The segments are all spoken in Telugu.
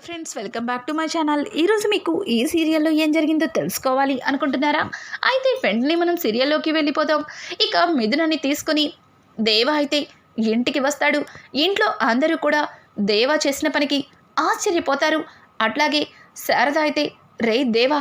Hi friends welcome back to my channel. ఈరోజు మీకు ఈ సీరియల్లో ఏం జరిగిందో తెలుసుకోవాలి అనుకుంటున్నారా? అయితే వెంటనే మనం సీరియల్లోకి వెళ్ళిపోతాం ఇక మిథునని తీసుకొని దేవ అయితే ఇంటికి వస్తాడు. ఇంట్లో అందరూ కూడా దేవ చేసిన పనికి ఆశ్చర్యపోతారు. అట్లాగే శారద అయితే రే దేవా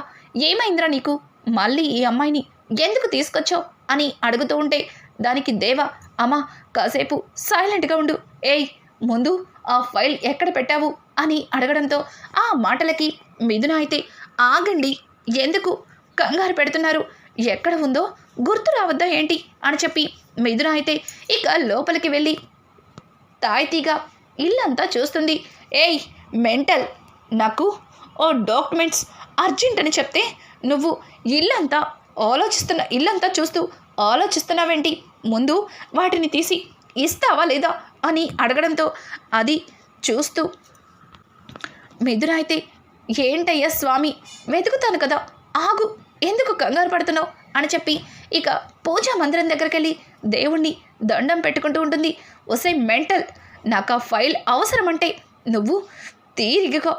ఏమైందిరా నీకు? మళ్ళీ ఈ అమ్మాయిని ఎందుకు తీసుకొచ్చావు? అని అడుగుతూ ఉంటే దానికి దేవ అమ్మ కాసేపు సైలెంట్గా ఉండు. ఏయ్ ముందు ఆ ఫైల్ ఎక్కడ పెట్టావు? అని అడగడంతో ఆ మాటలకి మిథున అయితే ఆగండి ఎందుకు కంగారు పెడుతున్నారు? ఎక్కడ ఉందో గుర్తు రావద్దా ఏంటి? అని చెప్పి మిథున అయితే ఇక లోపలికి వెళ్ళి తాయితీగా ఇల్లంతా చూస్తుంది. ఏయ్ మెంటల్ నాకు ఓ డాక్యుమెంట్స్ అర్జెంట్ అని చెప్తే నువ్వు ఇల్లంతా ఆలోచిస్తున్న ఇల్లంతా చూస్తూ ఆలోచిస్తున్నావేంటి? ముందు వాటిని తీసి ఇస్తావా లేదా? అని అడగడంతో అది చూస్తూ మిథున అయితే ఏంటయ్యా స్వామి వెతుకుతాను కదా ఆగు ఎందుకు కంగారు పడుతున్నావు? అని చెప్పి ఇక పూజా మందిరం దగ్గరికి వెళ్ళి దేవుణ్ణి దండం పెట్టుకుంటూ ఉంటుంది. ఒసే మెంటల్ నాకు ఆ ఫైల్ అవసరం అంటే నువ్వు తీరిగగా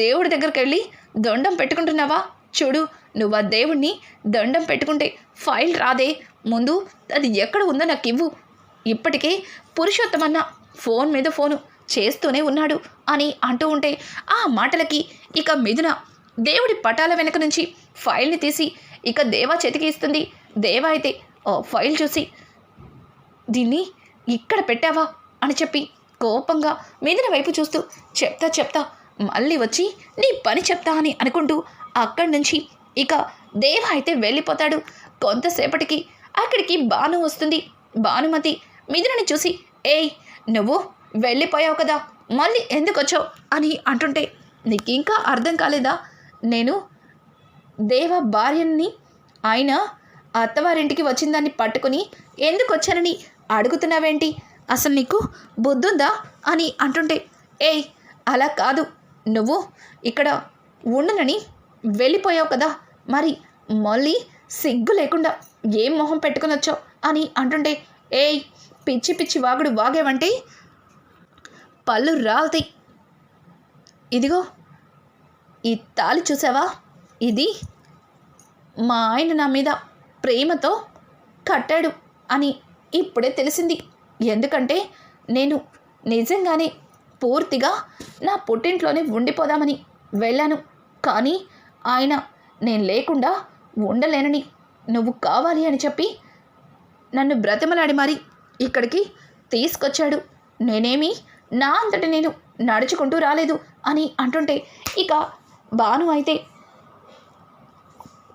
దేవుడి దగ్గరికి వెళ్ళి దండం పెట్టుకుంటున్నావా? చూడు నువ్వు ఆ దేవుణ్ణి దండం పెట్టుకుంటే ఫైల్ రాదే. ముందు అది ఎక్కడ ఉందో నాకు ఇవ్వు ఇప్పటికే పురుషోత్తమన్న ఫోన్ మీద ఫోను చేస్తూనే ఉన్నాడు అని అంటూ ఉంటే ఆ మాటలకి ఇక మిథున దేవుడి పటాల వెనక నుంచి ఫైల్ని తీసి ఇక దేవా చేతికి ఇస్తుంది. దేవా అయితే ఓ ఫైల్ చూసి దీన్ని ఇక్కడ పెట్టావా? అని చెప్పి కోపంగా మిథున వైపు చూస్తూ చెప్తా చెప్తా మళ్ళీ వచ్చి నీ పని చెప్తా అని అనుకుంటూ అక్కడి నుంచి ఇక దేవ అయితే వెళ్ళిపోతాడు. కొంతసేపటికి అక్కడికి భాను వస్తుంది. భానుమతి మిథునని చూసి ఏయ్ నువ్వు వెళ్ళిపోయావు కదా మళ్ళీ ఎందుకు వచ్చావు అని అంటుంటే నీకు ఇంకా అర్థం కాలేదా? నేను దేవ భార్యని ఆయన అత్తవారింటికి వచ్చిందాన్ని పట్టుకుని ఎందుకు వచ్చానని అడుగుతున్నావేంటి? అసలు నీకు బుద్ధుందా అని అంటుంటే ఏయ్ అలా కాదు. నువ్వు ఇక్కడ ఉండనని వెళ్ళిపోయావు కదా మరి మళ్ళీ సిగ్గు లేకుండా ఏం మొహం పెట్టుకుని వచ్చావు అని అంటుంటే ఏయ్ పిచ్చి పిచ్చి వాగుడు వాగేవంటే పళ్ళు రాలుతాయి. ఇదిగో ఈ తాళి చూసావా? ఇది మా ఆయన నా మీద ప్రేమతో కట్టాడు అని ఇప్పుడే తెలిసింది. ఎందుకంటే నేను నిజంగానే పూర్తిగా నా పుట్టింట్లోనే ఉండిపోదామని వెళ్ళాను. కానీ ఆయన నేను లేకుండా ఉండలేనని నువ్వు కావాలి అని చెప్పి నన్ను బ్రతిమలాడి మరి ఇక్కడికి తీసుకొచ్చాడు. నేనేమి నా అంతటి నేను నడుచుకుంటూ రాలేదు అని అంటుంటే ఇక భాను అయితే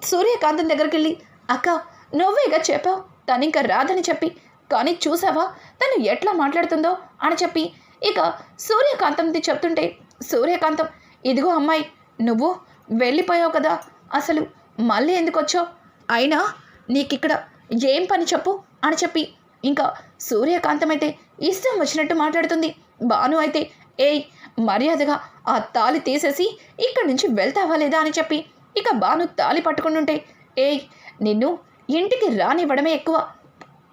సూర్యకాంతం దగ్గరికి వెళ్ళి అక్క నువ్వేగా చెప్పావు. తను ఇంకా రాదని చెప్పి. కానీ చూసావా? తను ఎట్లా మాట్లాడుతుందో? అని చెప్పి ఇక సూర్యకాంతంది చెప్తుంటే సూర్యకాంతం ఇదిగో అమ్మాయి నువ్వు వెళ్ళిపోయావు కదా. అసలు మళ్ళీ ఎందుకు వచ్చావు అయినా నీకిక్కడ ఏం పని చెప్పు? అని చెప్పి ఇంకా సూర్యకాంతం అయితే ఇష్టం వచ్చినట్టు మాట్లాడుతుంది. భాను అయితే ఏయ్ మర్యాదగా ఆ తాలి తీసేసి ఇక్కడి నుంచి వెళ్తావా లేదా? అని చెప్పి ఇక భాను తాలి పట్టుకుంటుంటే ఏయ్ నిన్ను ఇంటికి రానివ్వడమే ఎక్కువ.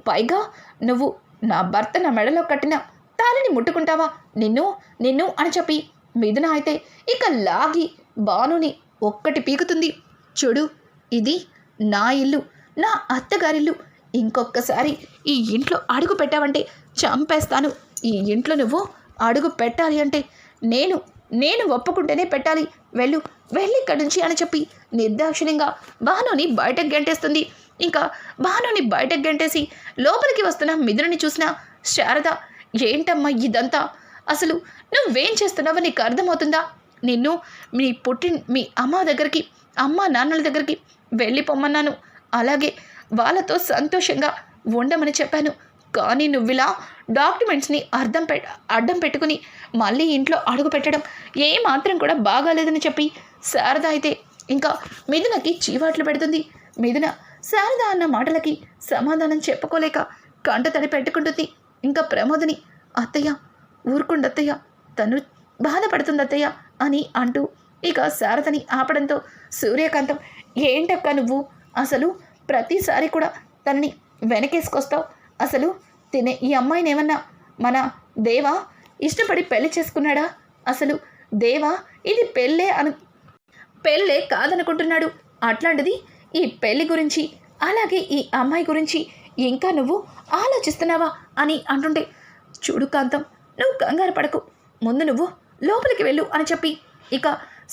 పైగా నువ్వు నా భర్త నా మెడలో కట్టిన తాలిని ముట్టుకుంటావా? నిన్ను నిన్ను అని చెప్పి మిథున అయితే ఇక లాగి బానుని ఒక్కటి పీకుతుంది. చూడు ఇది నా ఇల్లు నా అత్తగారిల్లు. ఇంకొకసారి ఈ ఇంట్లో అడుగు పెట్టావంటే చంపేస్తాను. ఈ ఇంట్లో నువ్వు అడుగు పెట్టాలి అంటే నేను నేను ఒప్పుకుంటేనే పెట్టాలి. వెళ్ళు వెళ్ళి ఇక్కడి నుంచి అని చెప్పి నిర్దాక్షిణ్యంగా భానుని బయటకు గంటేస్తుంది. ఇంకా భానుని బయటకు గంటేసి లోపలికి వస్తున్న మిదురుని చూసిన శారద ఏంటమ్మా ఇదంతా? అసలు నువ్వేం చేస్తున్నావో నీకు అర్థమవుతుందా? నిన్ను మీ పుట్టి మీ అమ్మ దగ్గరికి అమ్మ నాన్నల దగ్గరికి వెళ్ళిపోమ్మన్నాను అలాగే వాళ్ళతో సంతోషంగా ఉండమని చెప్పాను. కానీ నువ్విలా డాక్యుమెంట్స్ని అర్థం పె అడ్డం పెట్టుకుని మళ్ళీ ఇంట్లో అడుగు పెట్టడం ఏ మాత్రం కూడా బాగాలేదని చెప్పి శారద అయితే ఇంకా మిథునకి చీవాట్లు పెడుతుంది. మిథున శారద అన్న మాటలకి సమాధానం చెప్పుకోలేక కంట తడి పెట్టుకుంటుంది. ఇంకా ప్రమోదని అత్తయ్య ఊరుకుండు అత్తయ్య తను బాధపడుతుంది అత్తయ్య అని అంటూ ఇక శారదని ఆపడంతో సూర్యకాంతం ఏంటక్క నువ్వు? అసలు ప్రతిసారి కూడా తనని వెనకేసుకొస్తావు? అసలు తినే ఈ అమ్మాయిని ఏమన్నా మన దేవా ఇష్టపడి పెళ్ళి చేసుకున్నాడా? అసలు దేవా ఇది పెళ్ళే అను పెళ్ళే కాదనుకుంటున్నాడు. అట్లాంటిది ఈ పెళ్ళి గురించి అలాగే ఈ అమ్మాయి గురించి ఇంకా నువ్వు ఆలోచిస్తున్నావా అని అంటుంటే చూడు కాంతం నువ్వు కంగారు పడకు. ముందు నువ్వు లోపలికి వెళ్ళు అని చెప్పి ఇక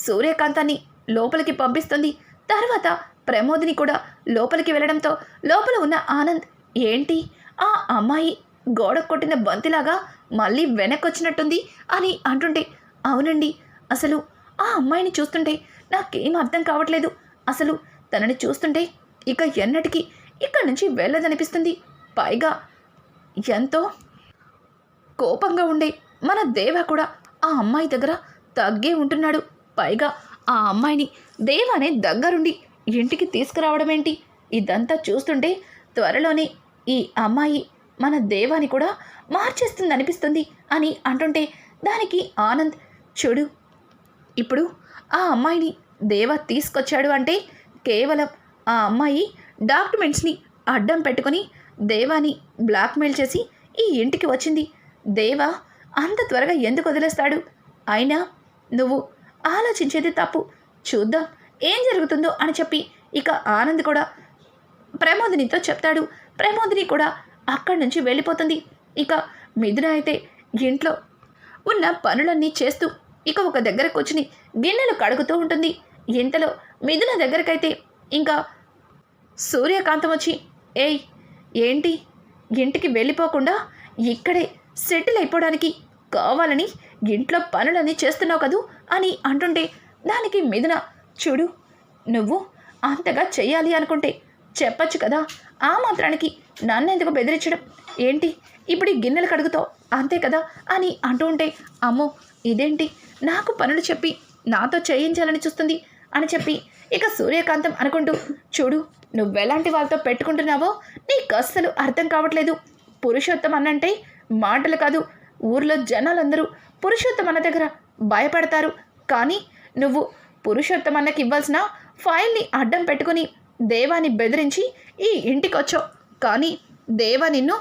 సూర్యకాంతాన్ని లోపలికి పంపిస్తుంది. తర్వాత ప్రమోదిని కూడా లోపలికి వెళ్ళడంతో లోపల ఉన్న ఆనంద్ ఏంటి? ఆ అమ్మాయి గోడ కొట్టిన బంతిలాగా మళ్ళీ వెనక్కొచ్చినట్టుంది అని అంటుంటే అవునండి అసలు ఆ అమ్మాయిని చూస్తుంటే నాకేం అర్థం కావట్లేదు. అసలు తనని చూస్తుంటే ఇక ఎన్నటికీ ఇక్కడి నుంచి వెళ్ళదనిపిస్తుంది. పైగా ఎంతో కోపంగా ఉండే మన దేవ కూడా ఆ అమ్మాయి దగ్గర తగ్గే ఉంటున్నాడు. పైగా ఆ అమ్మాయిని దేవానే దగ్గరుండి ఇంటికి తీసుకురావడం ఏంటి ఇదంతా చూస్తుంటే త్వరలోనే ఈ అమ్మాయి మన దేవాన్ని కూడా మార్చేస్తుంది అనిపిస్తుంది అని అంటుంటే దానికి ఆనంద్ చూడు ఇప్పుడు ఆ అమ్మాయిని దేవ తీసుకొచ్చాడు అంటే కేవలం ఆ అమ్మాయి డాక్యుమెంట్స్ని అడ్డం పెట్టుకొని దేవాని బ్లాక్మెయిల్ చేసి ఈ ఇంటికి వచ్చింది. దేవ అంత త్వరగా ఎందుకు వదిలేస్తాడు? అయినా నువ్వు ఆలోచించేది తప్పు. చూద్దాం ఏం జరుగుతుందో అని చెప్పి ఇక ఆనంద్ కూడా ప్రమోదినితో చెప్తాడు. ప్రమోదిని కూడా అక్కడి నుంచి వెళ్ళిపోతుంది. ఇక మిథున అయితే ఇంట్లో ఉన్న పనులన్నీ చేస్తూ ఇక ఒక దగ్గర కూర్చుని గిన్నెలు కడుగుతూ ఉంటుంది. ఇంతలో మిథున దగ్గరకైతే ఇంకా సూర్యకాంతం వచ్చి ఏయ్ ఏంటి? ఇంటికి వెళ్ళిపోకుండా ఇక్కడే సెటిల్ అయిపోవడానికి కావాలని ఇంట్లో పనులన్నీ చేస్తున్నావు కదూ? అని అంటుంటే దానికి మిథున చూడు నువ్వు అంతగా చెయ్యాలి అనుకుంటే చెప్పచ్చు కదా? ఆ మాత్రానికి నన్నెందుకు బెదిరించడం? ఏంటి? ఇప్పుడు ఈ గిన్నెలు కడుగుతావు? అంతే కదా? అని అంటూ ఉంటే అమ్మో ఇదేంటి? నాకు పనులు చెప్పి నాతో చేయించాలని చూస్తుంది అని చెప్పి ఇక సూర్యకాంతం అనుకుంటూ చూడు నువ్వెలాంటి వాళ్ళతో పెట్టుకుంటున్నావో నీకు అస్సలు అర్థం కావట్లేదు. పురుషోత్తం అన్నంటే మాటలు కాదు ఊర్లో జనాలందరూ పురుషోత్తం అన్న దగ్గర భయపడతారు. కానీ నువ్వు పురుషోత్తం అన్నకి ఇవ్వాల్సిన ఫైల్ని అడ్డం పెట్టుకుని దేవాని బెదిరించి ఈ ఇంటికొచ్చో. కానీ దేవా నిన్ను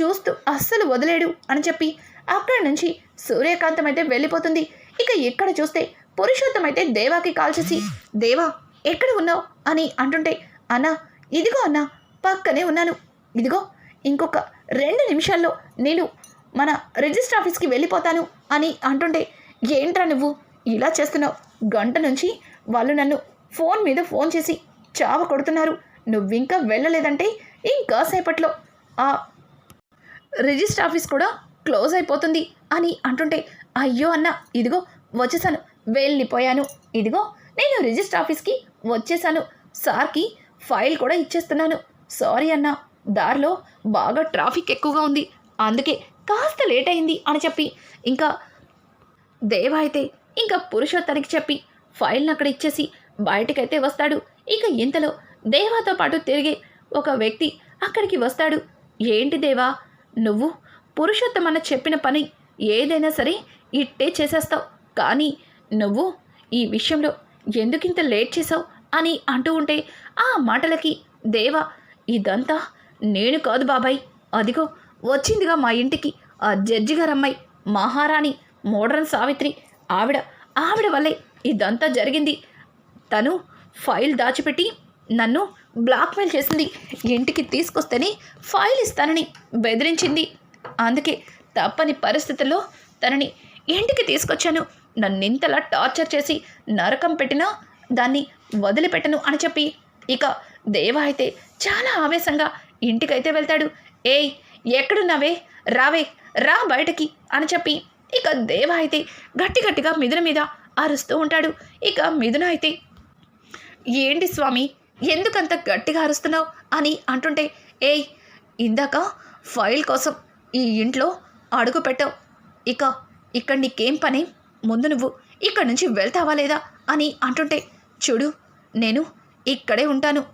చూస్తూ అస్సలు వదిలేడు అని చెప్పి అక్కడి నుంచి సూర్యకాంతం అయితే వెళ్ళిపోతుంది. ఇక ఇక్కడ చూస్తే పురుషోత్తం అయితే దేవాకి కాల్ చేసి దేవా ఎక్కడ ఉన్నావు? అని అంటుంటే అన్నా ఇదిగో అన్నా పక్కనే ఉన్నాను. ఇదిగో ఇంకొక రెండు నిమిషాల్లో నేను మన రిజిస్టర్ ఆఫీస్కి వెళ్ళిపోతాను అని అంటుంటే ఏంట్రా నువ్వు? ఇలా చేస్తున్నావు? గంట నుంచి వాళ్ళు నన్ను ఫోన్ మీద ఫోన్ చేసి చావ కొడుతున్నారు. నువ్వింకా వెళ్ళలేదంటే ఇంకా సేపట్లో ఆ రిజిస్టర్ ఆఫీస్ కూడా క్లోజ్ అయిపోతుంది అని అంటుంటే అయ్యో అన్న ఇదిగో వచ్చేసాను వెళ్ళిపోయాను. ఇదిగో నేను రిజిస్టర్ ఆఫీస్కి వచ్చేసాను సార్కి ఫైల్ కూడా ఇచ్చేస్తున్నాను. సారీ అన్న దారిలో బాగా ట్రాఫిక్ ఎక్కువగా ఉంది. అందుకే కాస్త లేట్ అయింది అని చెప్పి ఇంకా దేవ అయితే ఇంకా పురుషోత్తనికి చెప్పి ఫైల్ని అక్కడ ఇచ్చేసి బయటకైతే వస్తాడు. ఇక ఇంతలో దేవాతో పాటు తిరిగే ఒక వ్యక్తి అక్కడికి వస్తాడు. ఏంటి దేవా? నువ్వు పురుషోత్తమన్న చెప్పిన పని ఏదైనా సరే ఇట్టే చేసేస్తావు. కానీ నువ్వు ఈ విషయంలో ఎందుకింత లేట్ చేసావు అని అంటూ ఉంటే ఆ మాటలకి దేవా ఇదంతా నేను కాదు బాబాయ్. అదిగో వచ్చిందిగా మా ఇంటికి ఆ జడ్జి గారమ్మాయి మహారాణి మోడ్రన్ సావిత్రి. ఆవిడ ఆవిడ వల్లే ఇదంతా జరిగింది. తను ఫైల్ దాచిపెట్టి నన్ను బ్లాక్మెయిల్ చేసింది. ఇంటికి తీసుకొస్తేనే ఫైల్ ఇస్తానని బెదిరించింది. అందుకే తప్పని పరిస్థితుల్లో తనని ఇంటికి తీసుకొచ్చాను. నన్ను ఇంతలా టార్చర్ చేసి నరకం పెట్టినా దాన్ని వదిలిపెట్టను అని చెప్పి. ఇక దేవ అయితే చాలా ఆవేశంగా ఇంటికైతే వెళ్తాడు. ఏయ్ ఎక్కడున్నావే? రావే రా బయటకి అని చెప్పి. ఇక దేవ అయితే గట్టి గట్టిగా మిథున మీద అరుస్తూ ఉంటాడు. ఇక మిథున అయితే ఏంటి స్వామి? ఎందుకంత గట్టిగా అరుస్తున్నావు? అని అంటుంటే ఏయ్ ఇందాక ఫైల్ కోసం ఈ ఇంట్లో అడుగు పెట్టావు. ఇక ఇక్కడ నీకేం పని? ముందు నువ్వు ఇక్కడి నుంచి వెళ్తావా లేదా? అని అంటుంటే చూడు నేను ఇక్కడే ఉంటాను.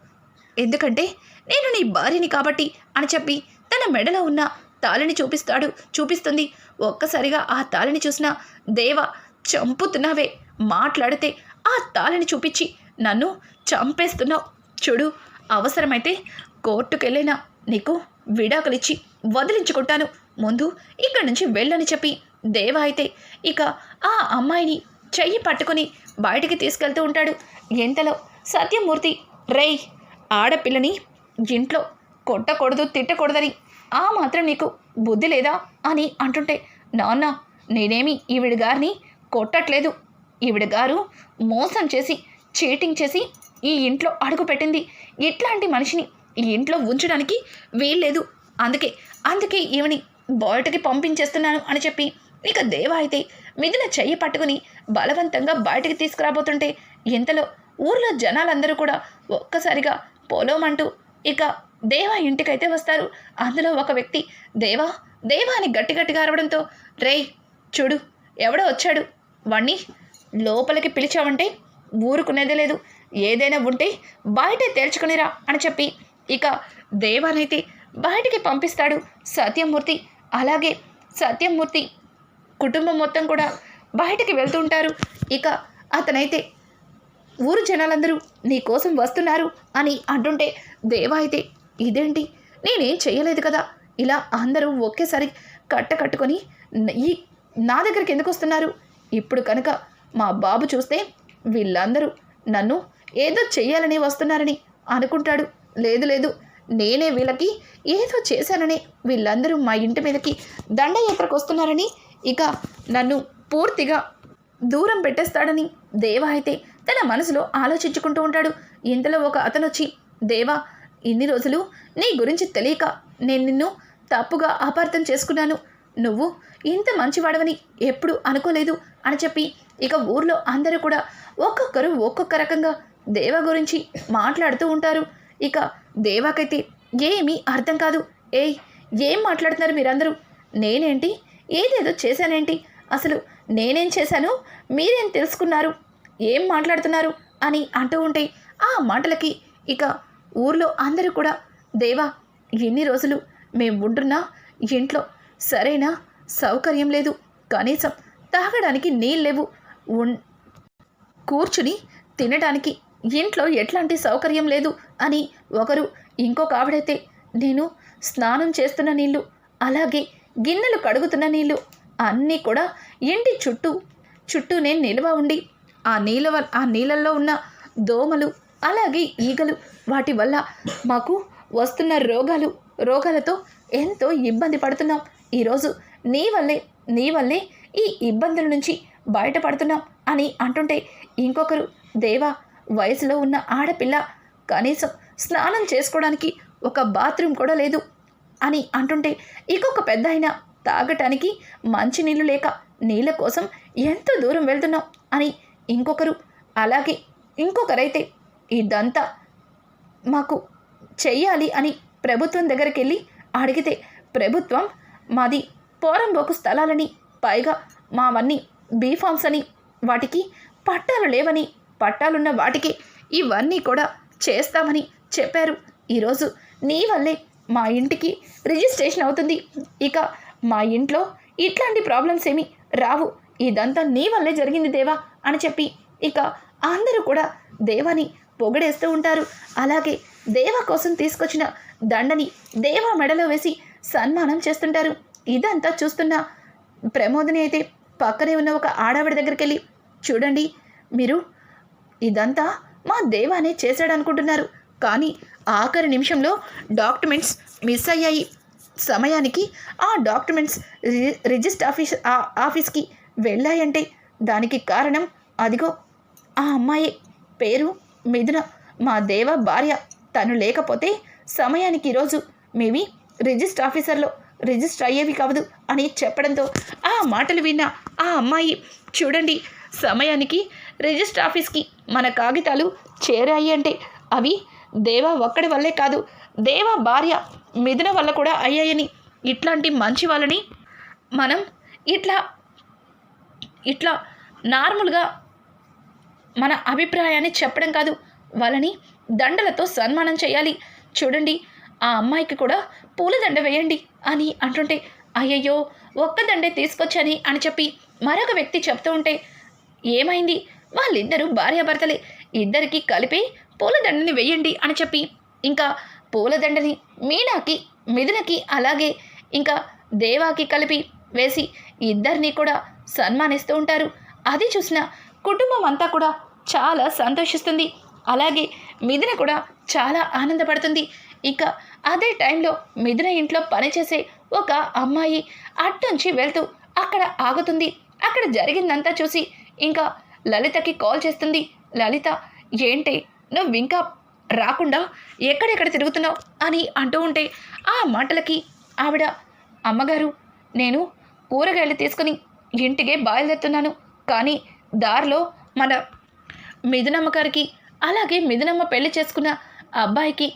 ఎందుకంటే నేను నీ భార్యని కాబట్టి అని చెప్పి తన మెడలో ఉన్న తాళిని చూపిస్తాడు చూపిస్తుంది. ఒక్కసారిగా ఆ తాళిని చూసిన దేవ చంపుతున్నావే. మాట్లాడితే ఆ తాళిని చూపించి నన్ను చంపేస్తున్నావు. చూడు అవసరమైతే కోర్టుకెళ్ళినా నీకు విడాకులిచ్చి వదిలించుకుంటాను. ముందు ఇక్కడి నుంచి వెళ్ళని చెప్పి దేవ అయితే ఇక ఆ అమ్మాయిని చెయ్యి పట్టుకొని బయటికి తీసుకెళ్తూ ఉంటాడు. ఎంతలో సత్యమూర్తి రేయ్ ఆడపిల్లని ఇంట్లో కొట్టకూడదు తిట్టకూడదని ఆ మాత్రం నీకు బుద్ధి లేదా? అని అంటుంటే నాన్న నేనేమి ఈవిడ గారిని కొట్టట్లేదు. ఈవిడ గారు మోసం చేసి చీటింగ్ చేసి ఈ ఇంట్లో అడుగు పెట్టింది. ఇట్లాంటి మనిషిని ఈ ఇంట్లో ఉంచడానికి వీల్లేదు. అందుకే అందుకే ఈమెని బయటకి పంపించేస్తున్నాను అని చెప్పి ఇక దేవ అయితే మిగిలిన చెయ్యి పట్టుకుని బలవంతంగా బయటికి తీసుకురాబోతుంటే ఇంతలో ఊర్లో జనాలందరూ కూడా ఒక్కసారిగా పోలోమంటూ ఇక దేవా ఇంటికైతే వస్తారు. అందులో ఒక వ్యక్తి దేవా దేవా అని గట్టి గట్టిగా అరవడంతో రేయ్ చూడు ఎవడో వచ్చాడు. వాణ్ణి లోపలికి పిలిచావంటే ఊరుకునేదే లేదు. ఏదైనా ఉంటే బయటే తేల్చుకునిరా అని చెప్పి ఇక దేవానైతే బయటికి పంపిస్తాడు సత్యమూర్తి. అలాగే సత్యమూర్తి కుటుంబం మొత్తం కూడా బయటికి వెళ్తుంటారు ఇక అతనైతే ఊరు జనాలందరూ నీ కోసం వస్తున్నారు అని అంటుంటే దేవా అయితే ఇదేంటి? నేనేం చేయలేదు కదా? ఇలా అందరూ ఒకేసారి కట్ట కట్టుకొని ఈ నా దగ్గరికి ఎందుకు వస్తున్నారు? ఇప్పుడు కనుక మా బాబు చూస్తే వీళ్ళందరూ నన్ను ఏదో చెయ్యాలని వస్తున్నారని అనుకుంటాడు. లేదు లేదు నేనే వీళ్ళకి ఏదో చేశానని వీళ్ళందరూ మా ఇంటి మీదకి దండయాత్రకు వస్తున్నారని ఇక నన్ను పూర్తిగా దూరం పెట్టేస్తాడని దేవా అయితే తన మనసులో ఆలోచించుకుంటూ ఉంటాడు. ఇంతలో ఒక అతను వచ్చి దేవా ఇన్ని రోజులు నీ గురించి తెలియక నేను నిన్ను తప్పుగా అపార్థం చేసుకున్నాను. నువ్వు ఇంత మంచివాడవని ఎప్పుడు అనుకోలేదు అని చెప్పి ఇక ఊర్లో అందరూ కూడా ఒక్కొక్కరు ఒక్కొక్క రకంగా దేవ గురించి మాట్లాడుతూ ఉంటారు. ఇక దేవాకైతే ఏమీ అర్థం కాదు. ఏయ్ ఏం మాట్లాడుతున్నారు మీరందరూ? నేనేంటి? ఏదేదో చేశానేంటి? అసలు నేనేం చేశాను? మీరేం తెలుసుకున్నారు? ఏం మాట్లాడుతున్నారు? అని అంటూ ఉంటే ఆ మాటలకి ఇక ఊర్లో అందరూ కూడా దేవా ఎన్ని రోజులు మేము ఉంటున్నా ఇంట్లో సరైన? సౌకర్యం లేదు. కనీసం తాగడానికి నీళ్ళు లేవు ఉన్ కూర్చుని తినడానికి ఇంట్లో ఎట్లాంటి సౌకర్యం లేదు అని ఒకరు ఇంకొక ఆవిడైతే నేను స్నానం చేస్తున్న నీళ్ళు అలాగే గిన్నెలు కడుగుతున్న నీళ్ళు అన్నీ కూడా ఇంటి చుట్టూ చుట్టూనే నిల్వ ఉండి ఆ నీళ్ళ ఆ నీళ్ళల్లో ఉన్న దోమలు అలాగే ఈగలు వాటి వల్ల మాకు వస్తున్న రోగాలు రోగాలతో ఎంతో ఇబ్బంది పడుతున్నాం. ఈరోజు నీ వల్లే నీ వల్లే ఈ ఇబ్బందుల నుంచి బయటపడుతున్నాం అని అంటుంటే ఇంకొకరు దేవా వయసులో ఉన్న ఆడపిల్ల కనీసం స్నానం చేసుకోవడానికి ఒక బాత్రూమ్ కూడా లేదు అని అంటుంటే ఇంకొక పెద్ద అయినా తాగటానికి మంచినీళ్ళు లేక నీళ్ళ కోసం ఎంత దూరం వెళ్తున్నాం అని ఇంకొకరు అలాగే ఇంకొకరైతే ఇదంతా మాకు చెయ్యాలి అని ప్రభుత్వం దగ్గరికి వెళ్ళి అడిగితే ప్రభుత్వం మాది పోరంబోకు స్థలాలని పైగా మావన్నీ బీఫామ్స్ అని వాటికి పట్టాలు లేవని పట్టాలున్న వాటికి ఇవన్నీ కూడా చేస్తామని చెప్పారు. ఈరోజు నీ వల్లే మా ఇంటికి రిజిస్ట్రేషన్ అవుతుంది. ఇక మా ఇంట్లో ఇట్లాంటి ప్రాబ్లమ్స్ ఏమీ రావు. ఇదంతా నీ వల్లే జరిగింది దేవా అని చెప్పి ఇక అందరూ కూడా దేవాని పొగడేస్తూ ఉంటారు. అలాగే దేవ కోసం తీసుకొచ్చిన దండని దేవ మెడలో వేసి సన్మానం చేస్తుంటారు. ఇదంతా చూస్తున్న ప్రమోదిని అయితే పక్కనే ఉన్న ఒక ఆడవిడ దగ్గరికి వెళ్ళి చూడండి మీరు ఇదంతా మా దేవానే చేశాడనుకుంటున్నారు. కానీ ఆఖరి నిమిషంలో డాక్యుమెంట్స్ మిస్ అయ్యాయి. సమయానికి ఆ డాక్యుమెంట్స్ రి- రిజిస్టర్ ఆఫీస్ ఆ ఆఫీస్కి వెళ్ళాయంటే దానికి కారణం అదిగో ఆ అమ్మాయి. పేరు మిథున. మా దేవ భార్య. తను లేకపోతే సమయానికి ఈరోజు మేవి రిజిస్టర్ ఆఫీసర్లో రిజిస్టర్ అయ్యేవి కావదు అని చెప్పడంతో ఆ మాటలు విన్న ఆ అమ్మాయి చూడండి సమయానికి రిజిస్టర్ ఆఫీస్కి మన కాగితాలు చేరాయి అంటే అవి దేవ ఒక్కడి వల్లే కాదు దేవ భార్య మిథున వల్ల కూడా అయ్యాయని ఇట్లాంటి మంచి వాళ్ళని మనం ఇట్లా ఇట్లా నార్మల్గా మన అభిప్రాయాన్ని చెప్పడం కాదు వాళ్ళని దండలతో సన్మానం చేయాలి. చూడండి ఆ అమ్మాయికి కూడా పూలదండ వేయండి అని అంటుంటే అయ్యయ్యో ఒక్క దండే తీసుకొచ్చని అని చెప్పి మరొక వ్యక్తి చెప్తూ ఉంటే ఏమైంది? వాళ్ళిద్దరూ భార్యాభర్తలే ఇద్దరికి కలిపి పూలదండని వేయండి అని చెప్పి ఇంకా పూలదండని మీనాకి మిథునకి అలాగే ఇంకా దేవాకి కలిపి వేసి ఇద్దరిని కూడా సన్మానిస్తూ ఉంటారు. అది చూసిన కుటుంబం అంతా కూడా చాలా సంతోషిస్తుంది. అలాగే మిథున కూడా చాలా ఆనందపడుతుంది. ఇక అదే టైంలో మిథున ఇంట్లో పనిచేసే ఒక అమ్మాయి అట్నుంచి వెళ్తూ అక్కడ ఆగుతుంది. అక్కడ జరిగిందంతా చూసి ఇంకా లలితకి కాల్ చేస్తుంది. లలిత ఏంటి నువ్వు ఇంకా రాకుండా ఎక్కడెక్కడ తిరుగుతున్నావు? అని అంటూ ఉంటే ఆ మాటలకి ఆవిడ అమ్మగారు నేను కూరగాయలు తీసుకుని ఇంటికే బయలుదేరుతున్నాను. కానీ దారిలో మన మిథునమ్మ గారికి అలాగే మిథునమ్మ పెళ్ళి చేసుకున్న అబ్బాయికి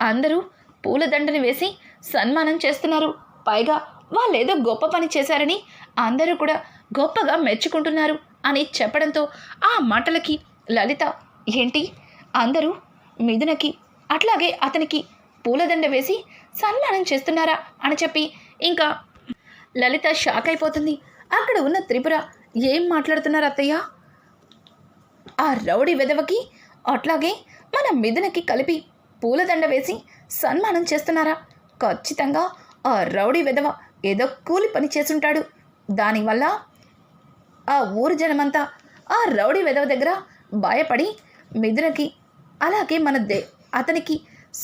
అందరూ పూలదండని వేసి సన్మానం చేస్తున్నారు. పైగా వాళ్ళేదో గొప్ప పని చేశారని అందరూ కూడా గొప్పగా మెచ్చుకుంటున్నారు అని చెప్పడంతో ఆ మాటలకి లలిత ఏంటి? అందరూ మిథునకి అట్లాగే అతనికి పూలదండ వేసి సన్మానం చేస్తున్నారా అని చెప్పి ఇంకా లలిత షాక్ అయిపోతుంది. అక్కడ ఉన్న త్రిపుర ఏం మాట్లాడుతున్నారు అత్తయ్య? ఆ రౌడీ వెదవకి అట్లాగే మన మిథునకి కలిపి పూలదండ వేసి సన్మానం చేస్తున్నారా? ఖచ్చితంగా ఆ రౌడీ విధవ ఏదో కూలి పని చేసుంటాడు దానివల్ల ఆ ఊరు జనమంతా ఆ రౌడీ విధవ దగ్గర భయపడి మిథునకి అలాగే మన దే అతనికి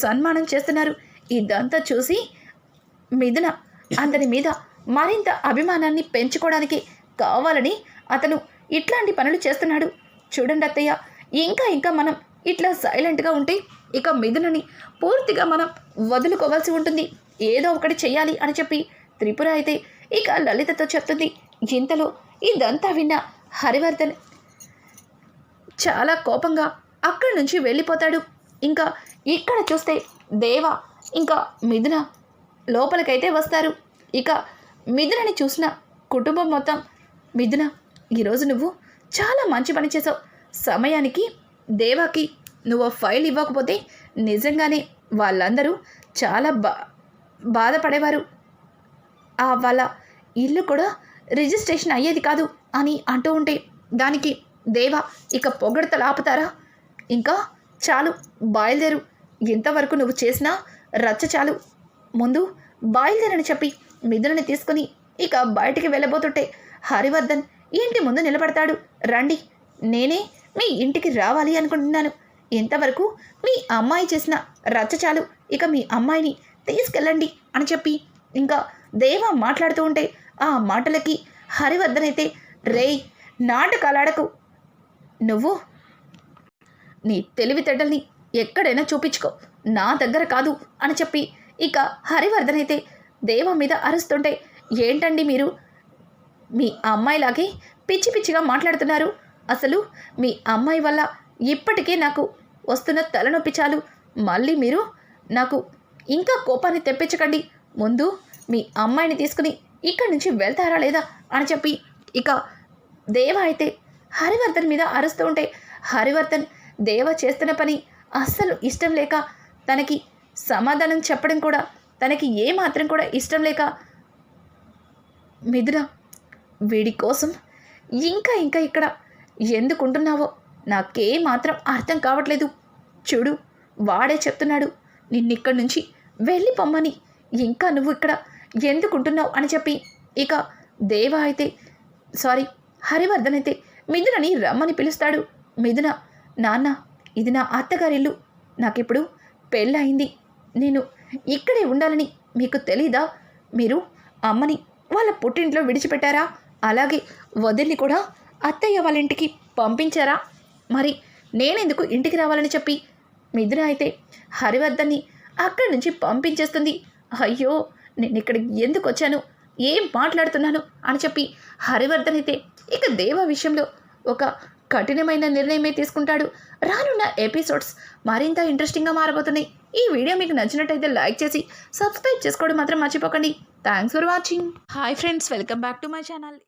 సన్మానం చేస్తున్నారు. ఇదంతా చూసి మిథున అతని మీద మరింత అభిమానాన్ని పెంచుకోవడానికి కావాలని అతను ఇట్లాంటి పనులు చేస్తున్నాడు. చూడండి అత్తయ్య ఇంకా ఇంకా మనం ఇట్లా సైలెంట్గా ఉంటే ఇక మిథునని పూర్తిగా మనం వదులుకోవాల్సి ఉంటుంది. ఏదో ఒకటి చేయాలి అని చెప్పి త్రిపుర అయితే ఇక లలితతో చెప్తుంది ఇంతలో ఇదంతా విన్న హరివర్ధన్ చాలా కోపంగా అక్కడి నుంచి వెళ్ళిపోతాడు. ఇంకా ఇక్కడ చూస్తే దేవ ఇంకా మిథున లోపలికైతే వస్తారు. ఇక మిథునని చూసిన కుటుంబం మొత్తం మిథున ఈరోజు నువ్వు చాలా మంచి పని చేసావు. సమయానికి దేవాకి నువ్వు ఫైల్ ఇవ్వకపోతే నిజంగానే వాళ్ళందరూ చాలా బా బాధపడేవారు. ఆ వాళ్ళ ఇల్లు కూడా రిజిస్ట్రేషన్ అయ్యేది కాదు అని అంటూ ఉంటే దానికి దేవా ఇక పొగడతలు ఆపుతారా? ఇంకా చాలు బయలుదేరు. ఎంతవరకు నువ్వు చేసినా రచ్చ చాలు. ముందు బయలుదేరని చెప్పి మిథునని తీసుకుని ఇక బయటికి వెళ్ళబోతుంటే హరివర్ధన్ ఇంటి ముందు నిలబడతాడు. రండి నేనే మీ ఇంటికి రావాలి అనుకుంటున్నాను. ఎంతవరకు మీ అమ్మాయి చేసిన రచ్చ చాలు? ఇక మీ అమ్మాయిని తీసుకెళ్ళండి అని చెప్పి ఇంకా దేవ మాట్లాడుతూ ఉంటే ఆ మాటలకి హరివర్ధన్ అయితే రేయ్ నాటకాలాడకు. నువ్వు నీ తెలివితేటల్ని ఎక్కడైనా చూపించుకో. నా దగ్గర కాదు అని చెప్పి ఇక హరివర్ధన్ అయితే దేవ మీద అరుస్తుంటే ఏంటండి మీరు? మీ అమ్మాయిలాగే పిచ్చి పిచ్చిగా మాట్లాడుతున్నారు. అసలు మీ అమ్మాయి వల్ల ఇప్పటికే నాకు వస్తున్న తలనొప్పి చాలు. మళ్ళీ మీరు నాకు ఇంకా కోపాన్ని తెప్పించకండి. ముందు మీ అమ్మాయిని తీసుకుని ఇక్కడి నుంచి వెళ్తారా లేదా అని చెప్పి ఇక దేవ అయితే హరివర్ధన్ మీద అరుస్తూ ఉంటే హరివర్ధన్ దేవ చేస్తున్న పని అస్సలు ఇష్టం లేక తనకి సమాధానం చెప్పడం కూడా తనకి ఏమాత్రం కూడా ఇష్టం లేక మిథున వీడి కోసం ఇంకా ఇంకా ఇక్కడ ఎందుకుంటున్నావో నాకే మాత్రం అర్థం కావట్లేదు. చూడు వాడే చెప్తున్నాడు. నిన్నిక్కడి నుంచి వెళ్ళి పొమ్మని. ఇంకా నువ్వు ఇక్కడ ఎందుకుంటున్నావు అని చెప్పి. ఇక దేవ అయితే సారీ హరివర్ధన్ అయితే మిథునని రమ్మని పిలుస్తాడు. మిథున నాన్న ఇది నా అత్తగారిల్లు. నాకిప్పుడు పెళ్ళయింది. నేను ఇక్కడే ఉండాలని మీకు తెలీదా? మీరు అమ్మని వాళ్ళ పుట్టింట్లో విడిచిపెట్టారా? అలాగే వదిలిని కూడా అత్తయ్య వాళ్ళ ఇంటికి పంపించారా? మరి నేనెందుకు ఇంటికి రావాలని చెప్పి? మిథున అయితే హరివర్ధన్ని అక్కడి నుంచి పంపించేస్తుంది. అయ్యో నేను ఇక్కడికి ఎందుకు వచ్చాను? ఏం మాట్లాడుతున్నాను? అని చెప్పి హరివర్ధన్ అయితే ఇక దేవ విషయంలో ఒక కఠినమైన నిర్ణయమే తీసుకుంటాడు. రానున్న ఎపిసోడ్స్ మరింత ఇంట్రెస్టింగ్గా మారబోతున్నాయి. ఈ వీడియో మీకు నచ్చినట్టయితే లైక్ చేసి సబ్స్క్రైబ్ చేసుకోవడం మాత్రం మర్చిపోకండి. Thanks for watching. Hi friends welcome back to my channel.